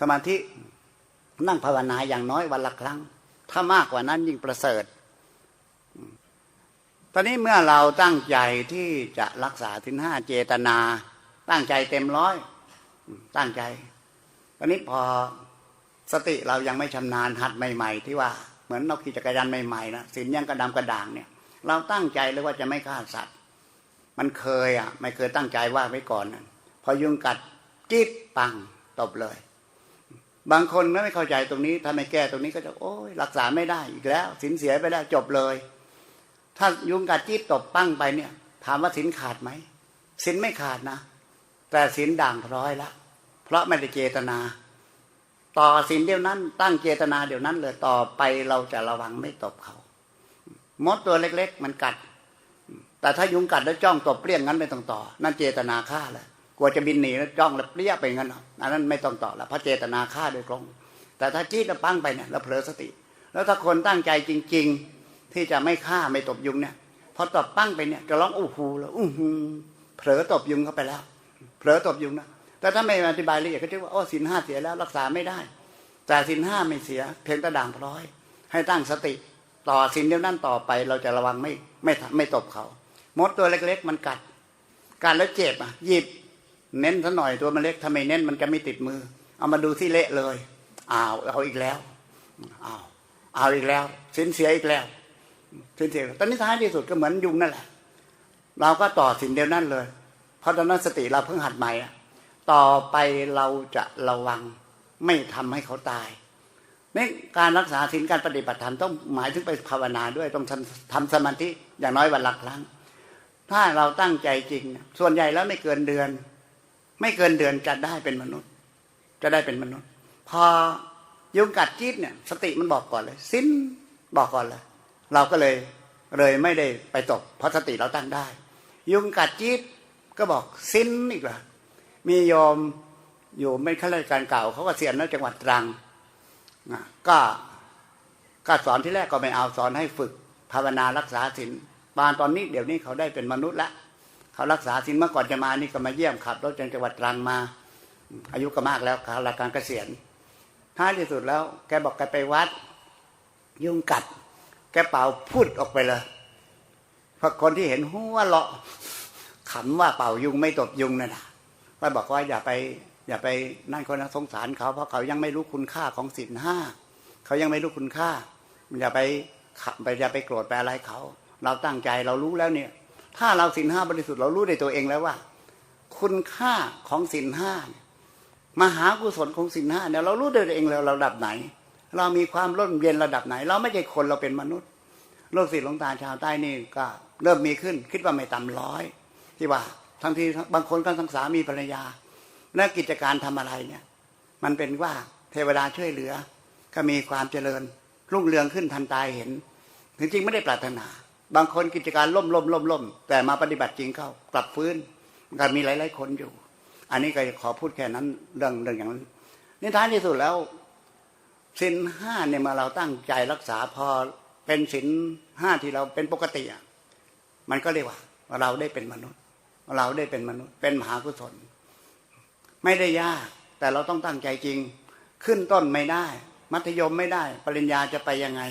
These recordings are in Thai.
สมาธินั่งภาวนาอย่างน้อยวันละครั้ง ถ้ามากกว่านั้นยิ่งประเสริฐ ตอนนี้เมื่อเราตั้งใจที่จะรักษาสินห้าเจตนา ตั้งใจเต็มร้อย ตั้งใจ ตอนนี้พอสติเรายังไม่ชำนาญหัดใหม่ ๆ ที่ว่าเหมือนเราขี่จักรยานใหม่ๆนะสินยังกระดำกระด่างเนี่ย เราตั้งใจเลยว่าจะไม่ฆ่าสัตว์ มันเคยอะ ไม่เคยตั้งใจว่าไว้ก่อนนะพอยุงกัดจิ๊ดปังตบเลย บางคนไม่เข้าใจตรงนี้ถ้าไม่แก้ตรงนี้ก็จะโอ้ยรักษาไม่ได้อีกแล้ว สินเสียไปแล้วจบเลย ถ้ายุงกัดจี๊ดตบปั้งไปเนี่ย ถามว่าสินขาดไหมสินไม่ขาดนะ แต่สินด่างร้อยละเพราะไม่ได้เจตนา ต่อสินเดียวนั้น ตั้งเจตนาเดี๋ยวนั้นเลยต่อไปเราจะระวังไม่ตบเขามดตัวเล็ก ๆ มันกัด แต่ถ้ายุงกัดแล้วจ้องตบเปรี้ยงงั้นไม่ต้องต่อ นั่นเจตนาฆ่าแล้ว กลัวจะบินหนีแล้วจ้องแล้วเปรี้ยไปงั้นหรอกอันนั้นไม่ต้องต่อแล้วพระเจตนาฆ่าโดยตรง แต่ถ้าจี๊ดแล้วปั้งไปเนี่ยเราเผลอสติ แล้วถ้าคนตั้งใจจริง ๆ ที่จะไม่ฆ่าไม่ตบยุงเนี่ยพอตบปั้งไปเนี่ยจะร้องอู้หูแล้วอู้หูเผลอตบยุงเข้าไปแล้ว เผลอตบยุงนะแต่ถ้าไม่อธิบายละเอียดก็จะว่าโอ้สินห้าเสียแล้วรักษาไม่ได้ แต่สินห้าไม่เสีย เพียงแต่ด่างพร้อย ให้ตั้งสติ ต่อสินเดียวนั้นต่อไปเราจะระวังไม่ไม่ไม่ตบเขา มดตัวเล็ก ๆ มันกัดกัดแล้วเจ็บอะหยิบ เน้นซะหน่อยตัวมันเล็กทำไมเน้นมันจะไม่ติดมือ เอามาดูที่เละเลยอ้าวเอาอีกแล้วอ้าวเอาอีกแล้วสินเสียอีกแล้วสินเสียตอนนี้ท้ายที่สุดก็เหมือนยุงนั่นแหละ เราก็ต่อสินเดียวนั่นเลย เพราะตอนนั้นสติเราเพิ่งหัดใหม่ต่อไปเราจะระวังไม่ทำให้เขาตายนี่การรักษาศีลการปฏิบัติธรรมต้องหมายถึงไปภาวนาด้วยต้องทำสมาธิอย่างน้อยวันละครั้ง ถ้าเราตั้งใจจริง ส่วนใหญ่แล้วไม่เกินเดือน ไม่เกินเดือนจะได้เป็นมนุษย์ จะได้เป็นมนุษย์ พอยุงกัดจี๊ดเนี่ย สติมันบอกก่อนเลย สิ้นบอกก่อนเลยเราก็เลยเลยไม่ได้ไปตก เพราะสติเราตั้งได้ ยุงกัดจี๊ดก็บอกสิ้นอีกเหรอมีโยมอยู่ไม่ข้าราชการเก่าเขาก็เสียนแล้วจังหวัดตรังก็ก็สอนที่แรกก็ไม่เอาสอนให้ฝึกภาวนารักษาศีลปานตอนนี้เดี๋ยวนี้เขาได้เป็นมนุษย์ละ เขารักษาศีลเมื่อก่อนจะมานี่ก็มาเยี่ยมขับรถจากจังหวัดตรังมา อายุก็มากแล้วขาราการเกษียณท้ายที่สุดแล้ว แกบอกแกไปวัด ยุงกัด แกเป่าพูดออกไปเลยเพราะคนที่เห็นหัวเราะขำว่าเป่ายุงไม่ตบยุงนั่นนะก็บอกว่าอย่าไปอย่าไปนั่นคนนะสงสารเขาเพราะเขายังไม่รู้คุณค่าของศีลห้าเขายังไม่รู้คุณค่าอย่าไปขับไปอย่าไปโกรธไปอะไรเขา เราตั้งใจเรารู้แล้วเนี่ย ถ้าเราศีลห้าบริสุทธิ์เรารู้ในตัวเองแล้วว่า คุณค่าของศีลห้ามหากุศลของศีลห้าเนี่ยเรารู้ด้วยตัวเองแล้วเราระดับไหน เรามีความร่มเย็นระดับไหน เราไม่ใช่คนเราเป็นมนุษย์โลกศิลป์หลวงตาชาวใต้นี่ก็เริ่มมีขึ้น คิดว่าไม่ต่ำร้อยที่ว่าทั้งที่บางคนก็ทั้งสามีภรรยา และกิจการทำอะไรเนี่ย มันเป็นว่าเทวดาช่วยเหลือ ก็มีความเจริญรุ่งเรืองขึ้นทันตายเห็นจริงๆไม่ได้ปรารถนา บางคนกิจการล่มล่มล่มล่มแต่มาปฏิบัติจริงเข้ากลับฟื้นก็มีหลาย ๆ คนอยู่ อันนี้ก็ขอพูดแค่นั้นเรื่องเรื่องอย่างนั้นนี่ท้ายที่สุดแล้วสินห้าเนี่ยมาเราตั้งใจรักษาพอเป็นสินห้าที่เราเป็นปกติอะมันก็เรียกว่า เราได้เป็นมนุษย์ เราได้เป็นมนุษย์ เป็นมหากุศล ไม่ได้ยาก แต่เราต้องตั้งใจจริง ขึ้นต้นไม่ได้ มัธยมไม่ได้ ปริญญาจะไปยังไง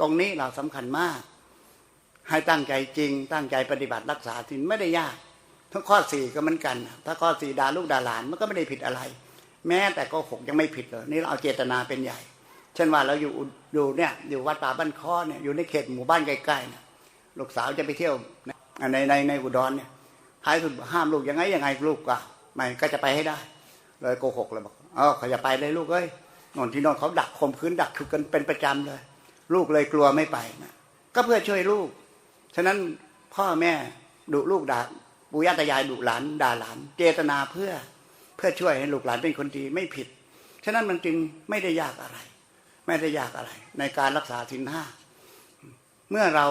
ตรงนี้เราสำคัญมาก ให้ตั้งใจจริง ตั้งใจปฏิบัติรักษาศีลไม่ได้ยาก ทั้งข้อสี่ก็เหมือนกัน ถ้าข้อสี่ด่าลูกด่าหลานมันก็ไม่ได้ผิดอะไร แม้แต่ก็หกยังไม่ผิดเลยนี่เราเอาเจตนาเป็นใหญ่ เช่นว่าเราอยู่อยู่เนี่ยอยู่วัดป่าบ้านค้อเนี่ยอยู่ในเขตหมู่บ้านใกล้ๆเนี่ยลูกสาวจะไปเที่ยวในในในอุดรเนี่ยท้ายสุดห้ามลูกยังไงยังไงลูกก็ไม่ก็จะไปให้ได้ เลยโกหกเลยบอกเออเขาจะไปเลยลูกเอ้ยนอนที่นอนเขาดักข่มขืนดักถูกกันเป็นประจำเลย ลูกเลยกลัวไม่ไปนะก็เพื่อช่วยลูก ฉะนั้นพ่อแม่ดุลูกด่าปู่ย่าตายายดุหลานด่าหลาน เจตนาเพื่อเพื่อช่วยให้ลูกหลานเป็นคนดีไม่ผิด ฉะนั้นมันจึงไม่ได้ยากอะไร ไม่ได้ยากอะไร ในการรักษาสินห้าเมื่อเรา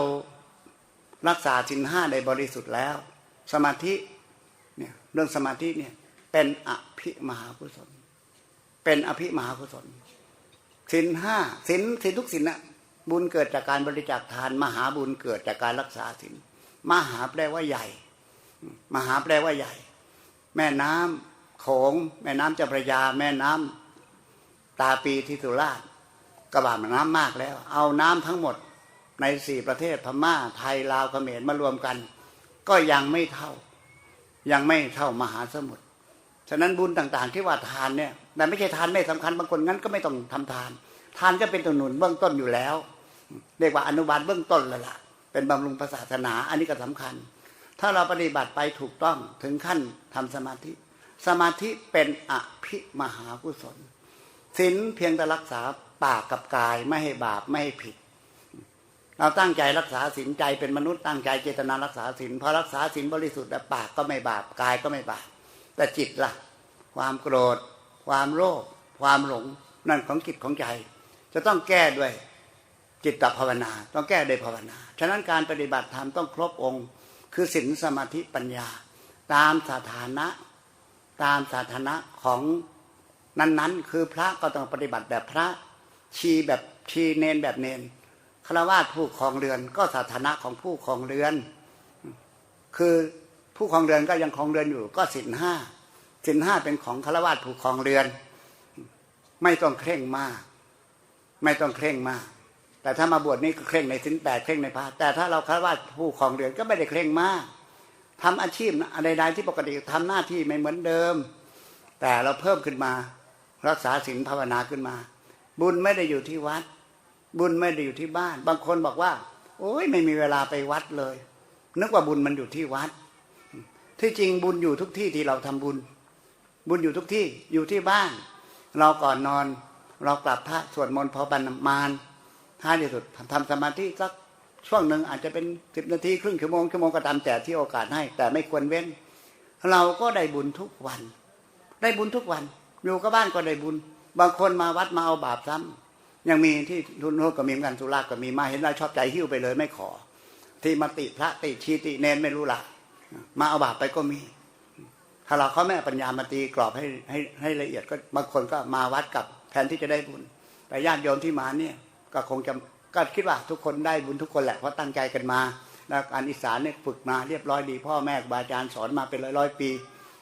รักษาสินห้าได้บริสุทธิ์แล้ว สมาธิเนี่ยเรื่องสมาธิเนี่ยเป็นอภิมหากุศล เป็นอภิมหากุศลสินห้าสินสินทุกสินนะ บุญเกิดจากการบริจาคทาน มหาบุญเกิดจากการรักษาสินมหาแปลว่าใหญ่ มหาแปลว่าใหญ่ แม่น้ำโขงแม่น้ำเจ้าพระยา แม่น้ตาปีที่สุราษฎร์กระบาดน้ำมากแล้ว เอาน้ำทั้งหมดในสี่ประเทศพม่า ไทยลาวเขมรมารวมกัน ก็ยังไม่เท่า ยังไม่เท่ามหาสมุทรฉะนั้นบุญต่างๆ ที่ว่าทานเนี่ยแต่ไม่ใช่ทานไม่สำคัญบางคนงั้นก็ไม่ต้องทำทาน ทานก็เป็นตัวหนุนเบื้องต้นอยู่แล้ว เรียกว่าอนุบาลเบื้องต้นเลยล่ะเป็นบำรุงศาสนา อันนี้ก็สำคัญ ถ้าเราปฏิบัติไปถูกต้องถึงขั้นทำสมาธิ สมาธิเป็นอภิมหากุศลศีลเพียงแต่รักษาปากกับกายไม่ให้บาปไม่ให้ผิด เราตั้งใจรักษาศีลใจเป็นมนุษย์ตั้งใจเจตนารักษาศีลพอรักษาศีลบริสุทธิ์แต่ปากก็ไม่บาปกายก็ไม่บาปแต่จิตล่ะ ความโกรธ ความโลภความหลงนั่นของจิตของใจ จะต้องแก้ด้วย จิตตภาวนา ต้องแก้ด้วยภาวนา ฉะนั้นการปฏิบัติธรรมต้องครบองค์ คือศีลสมาธิปัญญา ตามสถานะตามสถานะของนั้นๆ คือพระก็ต้องปฏิบัติแบบพระ ชีแบบชีเนนแบบเนนฆราวาสผู้ครองเรือนก็สถานะของผู้ครองเรือน คือผู้ครองเรือนก็ยังครองเรือนอยู่ ก็สินห้าสินห้าเป็นของฆราวาสผู้ครองเรือน ไม่ต้องเคร่งมาก ไม่ต้องเคร่งมาก แต่ถ้ามาบวชนี่ก็เคร่งในสินแปดเคร่งในพระแต่ถ้าเราฆราวาสผู้ครองเรือนก็ไม่ได้เคร่งมากทำอาชีพอะไรใดที่ปกติทำหน้าที่ไม่เหมือนเดิม แต่เราเพิ่มขึ้นมา รักษาศีลภาวนาขึ้นมา บุญไม่ได้อยู่ที่วัด บุญไม่ได้อยู่ที่บ้าน บางคนบอกว่า โอ้ยไม่มีเวลาไปวัดเลย นึกว่าบุญมันอยู่ที่วัด ที่จริงบุญอยู่ทุกที่ที่เราทำบุญ บุญอยู่ทุกที่อยู่ที่บ้าน เราก่อนนอน เรากลับพระสวดมนต์พอบันมาน ท้ายที่สุดทำสมาธิสักช่วงหนึ่งอาจจะเป็นสิบนาทีครึ่งชั่วโมงชั่วโมงก็ตามแต่ที่โอกาสให้ แต่ไม่ควรเว้น เราก็ได้บุญทุกวัน ได้บุญทุกวัน อยู่กับบ้านก็ได้บุญ บางคนมาวัดมาเอาบาปซ้ำยังมีที่ทุนโทษก็มีกันสุราก็มีมาเห็นเราชอบใจหิ้วไปเลยไม่ขอ ที่มาติพระติชีติเนนไม่รู้ละมาเอาบาปไปก็มี ถ้าเราเขาแม่ปัญญามาตีกรอบให้ให้ให้ละเอียดก็บางคนก็มาวัดกับแทนที่จะได้บุญ แต่ญาติโยมที่มาเนี่ย ก็คงจะก็คิดว่าทุกคนได้บุญทุกคนแหละเพราะตั้งใจกันมาแล้วการอีสานเนี่ยฝึกมาเรียบร้อยดี พ่อแม่บาอาจารย์สอนมาเป็นร้อยร้อยๆปี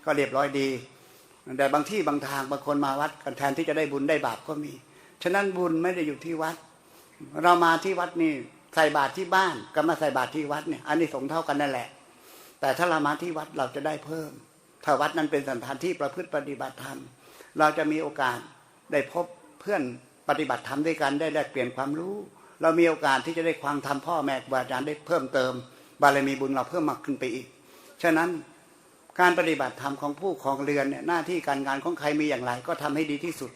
ก็เรียบร้อยดี แต่บางที่บางทางบางคนมาวัดกันแทนที่จะได้บุญได้บาปก็มี ฉะนั้นบุญไม่ได้อยู่ที่วัด เรามาที่วัดนี่ใส่บาตรที่บ้านกับมาใส่บาตรที่วัดเนี่ยอันนี้สงเท่ากันนั่นแหละ แต่ถ้าเรามาที่วัดเราจะได้เพิ่ม ถ้าวัดนั้นเป็นสถานที่ประพฤติปฏิบัติธรรม เราจะมีโอกาสได้พบเพื่อน ปฏิบัติธรรมด้วยกันได้แลกเปลี่ยนความรู้ เรามีโอกาสที่จะได้ความธรรมพ่อแม่ครูบาอาจารย์ได้เพิ่มเติม บารมีบุญเราเพิ่มมากขึ้นไปอีก ฉะนั้นการปฏิบัติธรรมของผู้ของเรือนเนี่ยหน้าที่การงานของใครมีอย่างไร ก็ทำให้ดีที่สุด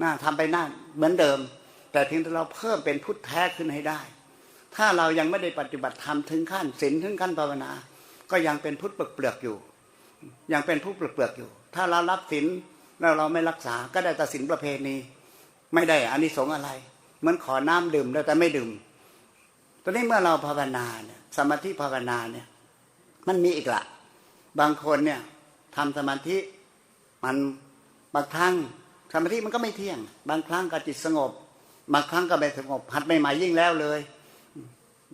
หน้าทำไปหน้าเหมือนเดิม แต่เพียงแต่เราเพิ่มเป็นพุทธแท้ขึ้นให้ได้ ถ้าเรายังไม่ได้ปฏิบัติธรรมถึงขั้นศีลถึงขั้นภาวนา ก็ยังเป็นพุทธเปลือกๆอยู่ ยังเป็นผู้เปลือกๆอยู่ ถ้าเรารับศีลแล้วเราไม่รักษาก็ได้แต่ศีลประเพณี ไม่ได้อานิสงส์อะไร เหมือนขอน้ำดื่มแล้วแต่ไม่ดื่มตอนนี้เมื่อเราภาวนาเนี่ยสมาธิภาวนาเนี่ยมันมีอีกละบางคนเนี่ยทำสมาธิมันบางครั้งสมาธิมันก็ไม่เที่ยง บางครั้งก็จิตสงบบางครั้งก็ไม่สงบหัดใหม่ๆยิ่งแล้วเลย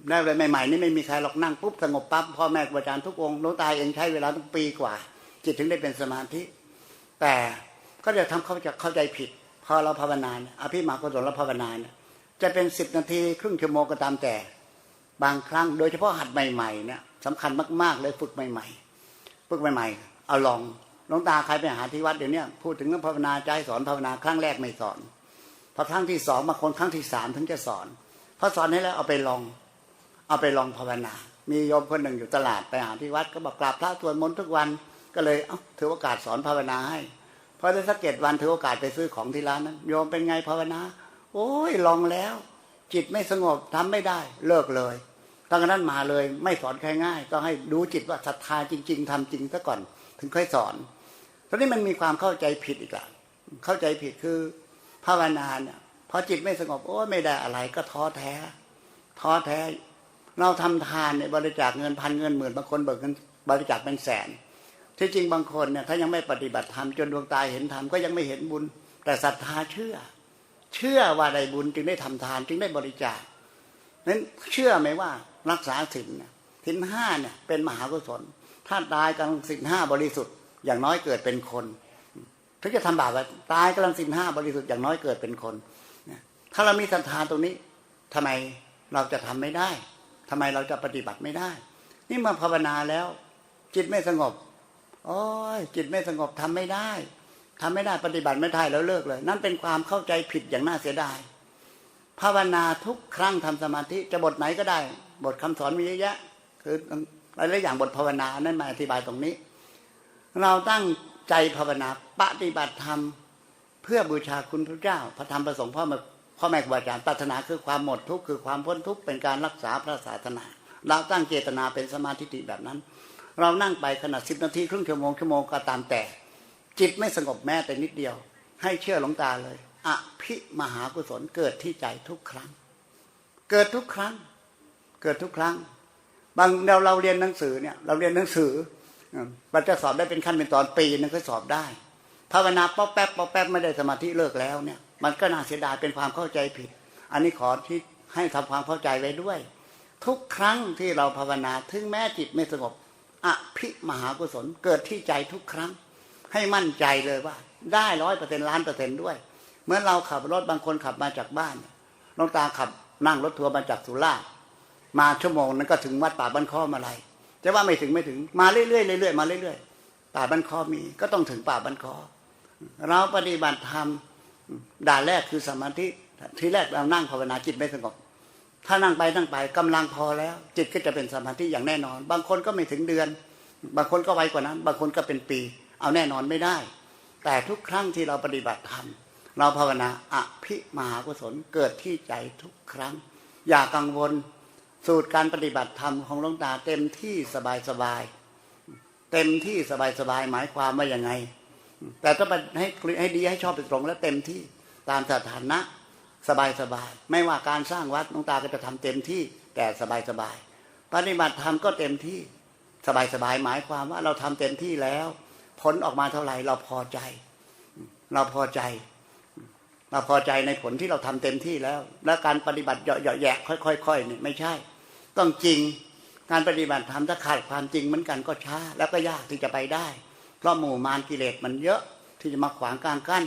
แล้วเลยใหม่ๆนี่ไม่มีใครหรอกนั่งปุ๊บสงบปั๊บพ่อแม่ครูอาจารย์ทุกองค์หลวงตายเองใช้เวลาตั้งปีกว่า จิตถึงได้เป็นสมาธิ แต่ก็จะทำเขาจะเข้าใจผิด อเราภาวนาเนี่ยอภิมากุศลเราภาวนาเนี่ยจะเป็นสิบนาทีครึ่งชั่วโมงก็ตามแต่ บางครั้ง โดยเฉพาะหัดใหม่ๆเนี่ยสำคัญมากๆเลยฝึกใหม่ ๆ ฝึกใหม่ ๆ เอาลองหลวงตาใครไปหาที่วัดเดี๋ยวนี้พูดถึงเรื่องภาวนาใจสอนภาวนาครั้งแรกไม่สอนพอครั้งที่สองบางคนครั้งที่สามถึงจะสอนพอสอนให้แล้วเอาไปลอง เอาไปลองภาวนา มีโยมคนหนึ่งอยู่ตลาดไปหาที่วัดก็บอกกราบพระสวดมนต์ทุกวันก็เลยเอ้าถือโอกาสสอนภาวนาให้ พอได้สักเจ็ดวันถือโอกาสไปซื้อของที่ร้านนั้นโยมเป็นไงภาวนา โอ้ยลองแล้ว จิตไม่สงบทำไม่ได้ เลิกเลยตั้งแต่นั้นมาเลยไม่สอนใครง่ายต้องให้ดูจิตว่าศรัทธาจริง ๆทำจริงซะก่อน ถึงค่อยสอนตอนนี้มันมีความเข้าใจผิดอีกละเข้าใจผิดคือภาวนาเนี่ยพอจิตไม่สงบโอ้ไม่ได้อะไรก็ท้อแท้ท้อแท้ เราทำทานเนี่ยบริจาคเงินพันเงินหมื่นบางคนเบิกเงินบริจาคเป็นแสน ที่จริงบางคนเนี่ยถ้ายังไม่ปฏิบัติธรรมจนดวงตาเห็นธรรมก็ยังไม่เห็นบุญ แต่ศรัทธาเชื่อ เชื่อว่าได้บุญจึงได้ทำทานจึงได้บริจาคนั้นเชื่อไหมว่ารักษาศีลเนี่ยศีลห้าเนี่ยเป็นมหากุศลถ้าตายกลางศีลห้าบริสุทธิ์อย่างน้อยเกิดเป็นคนถึงจะทำบาปตายกำลังสินห้าบริสุทธิ์อย่างน้อยเกิดเป็นคนถ้าเรามีศรัทธาตรงนี้ทำไมเราจะทำไม่ได้ทำไมเราจะปฏิบัติไม่ได้ นี่มาภาวนาแล้ว จิตไม่สงบ โอ้ยจิตไม่สงบทำไม่ได้ทำไม่ได้ปฏิบัติไม่ได้แล้วเลิกเลย นั่นเป็นความเข้าใจผิดอย่างน่าเสียดาย ภาวนาทุกครั้งทำสมาธิจะบทไหนก็ได้ บทคำสอนมีเยอะแยะ คือหลายๆอย่างบทภาวนานั่นมาอธิบายตรงนี้ เราตั้งใจภาวนาปฏิบัติธรรมเพื่อบูชาคุณพระเจ้า พระธรรมประสงค์พ่อแม่พ่อแม่ครูอาจารย์ปรารถนาคือความหมดทุกข์คือความพ้นทุกข์เป็นการรักษาพระศาสนา เราตั้งเจตนาเป็นสมาธิแบบนั้น เรานั่งไปขนาดสิบนาทีครึ่งชั่วโมงชั่วโมงก็ตามแต่ จิตไม่สงบแม้แต่นิดเดียว ให้เชื่อหลวงตาเลยอภิมหากุศลเกิดที่ใจทุกครั้ง เกิดทุกครั้ง เกิดทุกครั้ง บางเราเราเรียนหนังสือเนี่ย เราเรียนหนังสือมันจะสอบได้เป็นขั้นเป็นตอนปีนึงก็สอบได้ภาวนาป๊อปแป๊บป๊อปแป๊บไม่ได้สมาธิเลิกแล้วเนี่ย มันก็น่าเสียดายเป็นความเข้าใจผิด อันนี้ขอที่ให้ทำความเข้าใจไว้ด้วย ทุกครั้งที่เราภาวนาถึงแม้จิตไม่สงบ อภิมหากุศลเกิดที่ใจทุกครั้ง ให้มั่นใจเลยว่า ได้ร้อยเปอร์เซ็นล้านเปอร์เซ็นด้วยเมื่อเราขับรถบางคนขับมาจากบ้านหลวงตาขับนั่งรถทัวร์มาจากสุราษฎร์มาชั่วโมงนั้นก็ถึงวัดป่าบ้านข้อมาลัยจะว่าไม่ถึงไม่ถึงมาเรื่อยๆเรื่อยๆมาเรื่อยๆป่าบ้านข้อมีก็ต้องถึงป่าบ้านข้อเราปฏิบัติธรรมด่านแรกคือสมาธิที่แรกเรานั่งภาวนาจิตไม่สงบ ถ้านั่งไปนั่งไปกำลังพอแล้ว จิตก็จะเป็นสมาธิอย่างแน่นอน บางคนก็ไม่ถึงเดือน บางคนก็ไวกว่านั้น บางคนก็เป็นปี เอาแน่นอนไม่ได้ แต่ทุกครั้งที่เราปฏิบัติธรรมเราภาวนาอภิมหากุศลเกิดที่ใจทุกครั้ง อย่ากังวลสูตรการปฏิบัติธรรมของหลวงตาเต็มที่สบายสบายเต็มที่สบายสบายหมายความว่าอย่างไง แต่ต้องให้ให้ดีให้ชอบไปตรงและเต็มที่ตามสถานะ สบายสบายไม่ว่าการสร้างวัดหลวงตาก็จะทำเต็มที่แต่สบายสบายปฏิบัติธรรมก็เต็มที่สบายสบายหมายความว่าเราทำเต็มที่แล้ว ผลออกมาเท่าไหร่เราพอใจ เราพอใจ เราพอใจในผลที่เราทำเต็มที่แล้ว และการปฏิบัติเหยาะๆแยะค่อยๆนี่ไม่ใช่ ต้องจริงการปฏิบัติธรรมถ้าขาดความจริงเหมือนกันก็ช้า แล้วก็ยากที่จะไปได้ เพราะหมู่มารกิเลสมันเยอะที่จะมาขวางกลางกั้น